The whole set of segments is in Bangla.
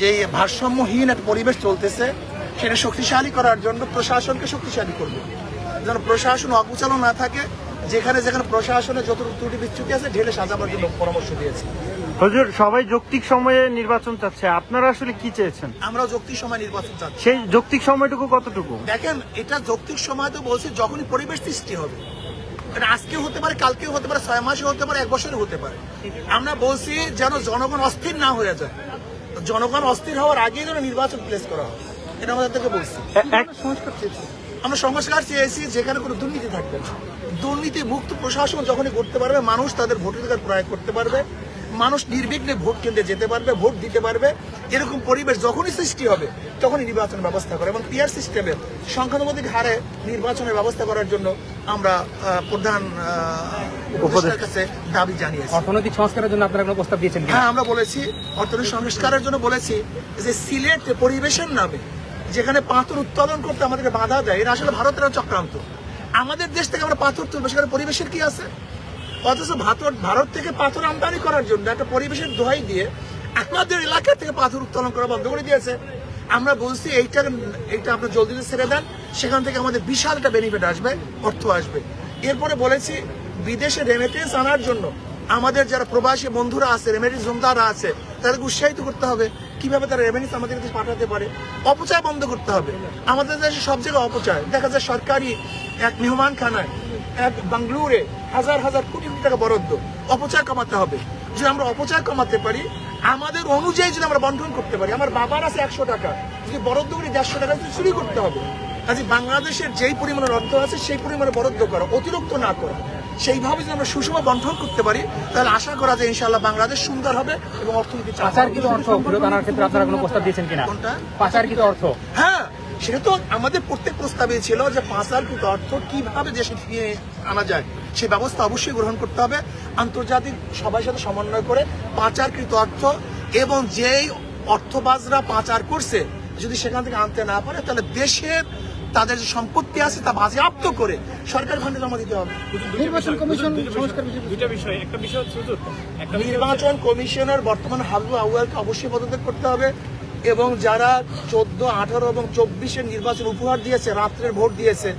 যে ভারসাম্যহীন একটা পরিবেশ চলতেছে সেটা শক্তিশালী করার জন্য প্রশাসনকে শক্তিশালী করবে। যেন প্রশাসন অকুচালো না থাকে যেখানে যেখানে প্রশাসনে যত ত্রুটি বিচ্যুতি আছে ঢেলে সাজাবার জন্য পরামর্শ দিয়েছে। হুজুর সবাই যৌক্তিক সময়ে নির্বাচন চাচ্ছে। আপনারা আসলে কি চেয়েছেন? আমরা যৌক্তিক সময় নির্বাচন চাচ্ছি। সেই যৌক্তিক সময়টুকু কতটুকু? দেখেন এটা যৌক্তিক সময় তো বলছি যখনই পরিবেশ সৃষ্টি হবে। এটা আজকেও হতে পারে কালকেও হতে পারে ছয় মাসে হতে পারে এক বছরে হতে পারে। আমরা বলছি যেন জনগণ অস্থির না হয়ে যায়। জনগণ অস্থির হওয়ার আগেই যেন নির্বাচন প্লেস করা হয়। এটা আমাদের থেকে বলছি। এ- সংস্কার চেয়েছি। আমরা সংস্কার চেয়েছি যেখানে কোনো দুর্নীতি থাকবে না। দুর্নীতি মুক্ত প্রশাসন যখনই করতে পারবে মানুষ তাদের ভোটাধিকার প্রয়োগ করতে পারবে। মানুষ নির্বিঘ্নে ভোট কেন্দ্রে যেতে পারবে ভোট দিতে পারবে। এরকম পরিবেশ যখনই সৃষ্টি হবে তখনই নির্বাচন ব্যবস্থা করে। এবং পিয়ার সিস্টেমে সংখ্যানুপাতিক হারে নির্বাচনের ব্যবস্থা করার জন্য আমরা প্রধান কাছে দাবি জানিয়েছি। অর্থনৈতিক সংস্কারের জন্য আপনারা কোনো প্রস্তাব দিয়েছেন হ্যাঁ আমরা বলেছি অর্থনৈতিক সংস্কারের জন্য বলেছি যে সিলেট পরিবেশের নামে যেখানে পাথর উৎপাদন করতে আমাদেরকে বাধা দেয় এটা আসলে ভারতের চক্রান্ত। আমাদের দেশ থেকে আমরা পাথর তুলবো সেখানে পরিবেশের কি আছে? অথচ ভারত ভারত থেকে পাথর আমদানি করার জন্য একটা পরিবেশের দোহাই দিয়ে আমাদের এলাকা থেকে পাথর উত্তোলন করা বন্ধ করে দিয়েছে। আমরা বলছি এইটা এইটা আপনার জলদি ছেড়ে দেন, সেখান থেকে আমাদের বিশাল একটা বেনিফিট আসবে, অর্থ আসবে। এরপরে বলেছি বিদেশে রেমিটেন্স আনার জন্য আমাদের যারা প্রবাসী বন্ধুরা আছে রেমিটেন্স জমদাররা আছে, তাদেরকে উৎসাহিত করতে হবে কীভাবে তারা রেমিটেন্স আমাদের কাছে পাঠাতে পারে। অপচয় বন্ধ করতে হবে। আমাদের দেশে সব জায়গায় অপচয়। দেখা যায় সরকারি এক মেহমানখানায় এক বাংলুরে হাজার হাজার কোটি কোটি টাকা বরাদ্দ। অপচয় কমাতে হবে। যদি আমরা অপচয় কমাতে পারি আমাদের অনুযায়ী যদি আমরা বন্টন করতে পারি আমার বাবার আছে একশো টাকা। যদি বরাদ্দ করি দেড়শো টাকা যদি চুরি করতে হবে। কাজে বাংলাদেশের যেই পরিমাণের অর্থ আছে সেই পরিমাণে বরাদ্দ করো অতিরিক্ত না করো। সেইভাবে যদি আমরা সুষম বন্টন করতে পারি তাহলে আশা করা যায় ইনশাআল্লাহ বাংলাদেশ সুন্দর হবে এবং অর্থনীতি। পাচারকৃত অর্থ ফেরত আনার ক্ষেত্রে আপনারা কোনো প্রস্তাব দিয়েছেন কিনা? পাচারকৃত অর্থ। হ্যাঁ সেটা তো আমাদের প্রত্যেক প্রস্তাবে ছিল যে পাঁচ হাজার কোটি অর্থ কীভাবে দেশে ফিরিয়ে আনা যায়। সে ব্যবস্থা অবশ্যই গ্রহণ করতে হবে। আন্তর্জাতিক সবার সাথে সমন্বয় করে পাচারকৃত অর্থ এবং যেই অর্থবাজরা পাচার করছে যদি সেখান থেকে আনতে না পারে তাহলে দেশের তাদের যে সম্পত্তি আছে তা বাজেয়াপ্ত করে সরকার ফান্ডে জমা দিতে হবে। নির্বাচন কমিশন সংস্কার দুইটা বিষয় একটা বিষয় নির্বাচন কমিশনের বর্তমান হাবু আউয়ালকে অবশ্যই পদত্যাগ করতে হবে। এবং যারা চোদ্দ আঠারো এবং চব্বিশের নির্বাচন উপহার দিয়েছে রাত্রের ভোট দিয়েছে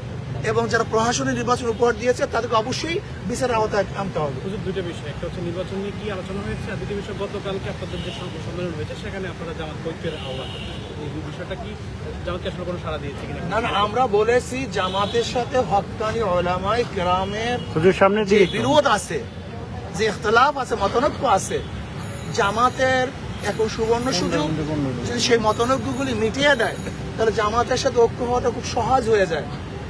এবং যারা প্রশাসনের নির্বাচন উপহার দিয়েছে তাদেরকে অবশ্যই বিচারের আওতায় আনতে হবে। দুটো বিষয়। একটা হচ্ছে নির্বাচন নিয়ে কি আলোচনা হয়েছে আর দ্বিতীয় বিষয় গতকালকে আপনাদের যে সম্মেলন হয়েছে সেখানে আপনারা জামাত ঐক্যের আহ্বান এই বিষয়টা কি জামাতকে আসলে কোনো সাড়া দিয়েছে কিনা? না না আমরা বলেছি জামাতের সাথে হকানি ওলামাই গ্রামের সামনে যে বিরোধ আছে যে আছে মতনৈক্য আছে জামাতের এখন সুবর্ণ সুযোগ যদি সেই মতনৈক্যগুলি মিটিয়ে দেয় তাহলে জামাতের সাথে ঐক্য হওয়াটা খুব সহজ হয়ে যায়।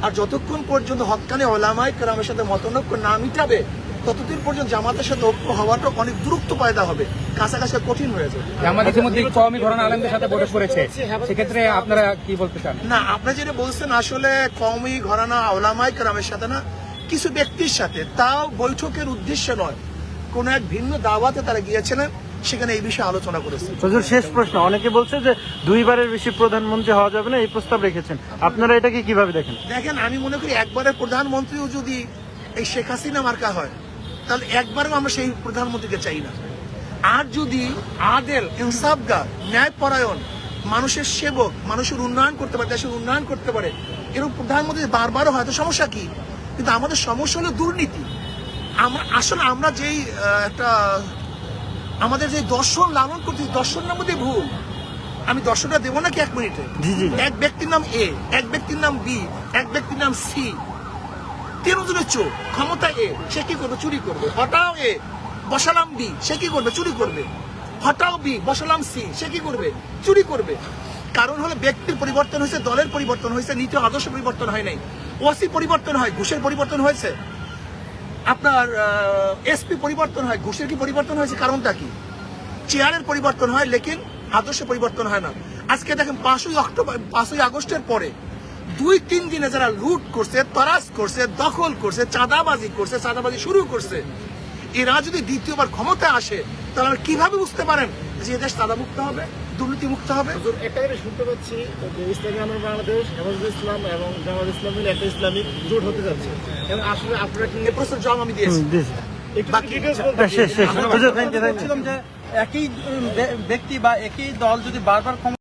আর যতক্ষণ পর্যন্ত হকানি ওলামাই গ্রামের সাথে মতনৈক্য না মিটাবে ততদিন পর্যন্ত জামাতের সাথে ঐক্য হওয়াটা অনেক দূরত্ব পয়দা হবে কাছাকাছি কঠিন হয়ে যাবে। জামাত ইতিমধ্যে কওমি ঘরানা আলেমদের সাথে বৈঠক করেছে। সেক্ষেত্রে আপনারা কি বলতে চান? না আপনি যেটা বলছেন আসলে কমই ঘরানা ওলামাই গ্রামের সাথে না কিছু ব্যক্তির সাথে। তাও বৈঠকের উদ্দেশ্যে নয়। কোন এক ভিন্ন দাওয়াতে তারা গিয়েছিলেন। সেখানে এই বিষয়ে আলোচনা করেছে। হুজুর শেষ প্রশ্ন। অনেকে বলছে যে দুইবারের বেশি প্রধানমন্ত্রী হওয়া যাবে না এই প্রস্তাব রেখেছেন। আপনারা এটাকে কীভাবে দেখেন? দেখেন আমি মনে করি একবারের প্রধানমন্ত্রীও যদি এই শেখ হাসিনা মার্কা হয় তাহলে একবারও আমরা সেই প্রধানমন্ত্রীকে চাই না। আর যদি আদেল ইনসাফগার ন্যায়পরায়ণ মানুষের সেবক মানুষের উন্নয়ন করতে পারে দেশের উন্নয়ন করতে পারে এরকম প্রধানমন্ত্রী বারবারও হয়তো সমস্যা কি? কিন্তু আমাদের সমস্যা হলো দুর্নীতি। আমরা আসলে আমরা যেই একটা আমাদের যে দর্শন লালন করছি দর্শন নাম মধ্যে ভুল আমি দর্শনটা দেবো নাকি এক মিনিটে। এক ব্যক্তির নাম এ এক ব্যক্তির নাম বি এক ব্যক্তির নাম সি। তিনজনের চোখ ক্ষমতা এ সে কি করবে? চুরি করবে। হটাও এ বসালাম বি সে কি করবে? চুরি করবে। হটাও বি বসালাম সি সে কি করবে? চুরি করবে। কারণ হলো ব্যক্তির পরিবর্তন হয়েছে দলের পরিবর্তন হয়েছে নীতি আদর্শ পরিবর্তন হয় নাই। ওসি পরিবর্তন হয় ঘুষের পরিবর্তন হয়েছে। আপনার এসপি পরিবর্তন হয়, ঘুষের কি পরিবর্তন হয়েছে? কারণটা কি? চেয়ারের পরিবর্তন হয়, লেকিন আদর্শে পরিবর্তন হয় না। আজকে দেখেন, পাঁচই অক্টোবর, পাঁচই আগস্টের পরে দুই, তিন দিনে যারা লুট করছে তরাস করছে, দখল করছে, চাঁদাবাজি করছে, চাঁদাবাজি শুরু করছে, এরা যদি দ্বিতীয়বার ক্ষমতা আসে, তাহলে কীভাবে বুঝতে পারেন? যে এদেশ মুক্ত হবে দুর্নীতি মুক্ত হবে। একটা জিনিস শুনতে পাচ্ছি যে ইসলামী আমার বাংলাদেশ হেফাজুল ইসলাম এবং জামাত ইসলাম মিলে একটা ইসলামিক জোট হতে যাচ্ছে। এবং আসলে আপনারা কি এ প্রশ্নের জবাব আমি দিয়েছি। একই ব্যক্তি বা একই দল যদি বারবার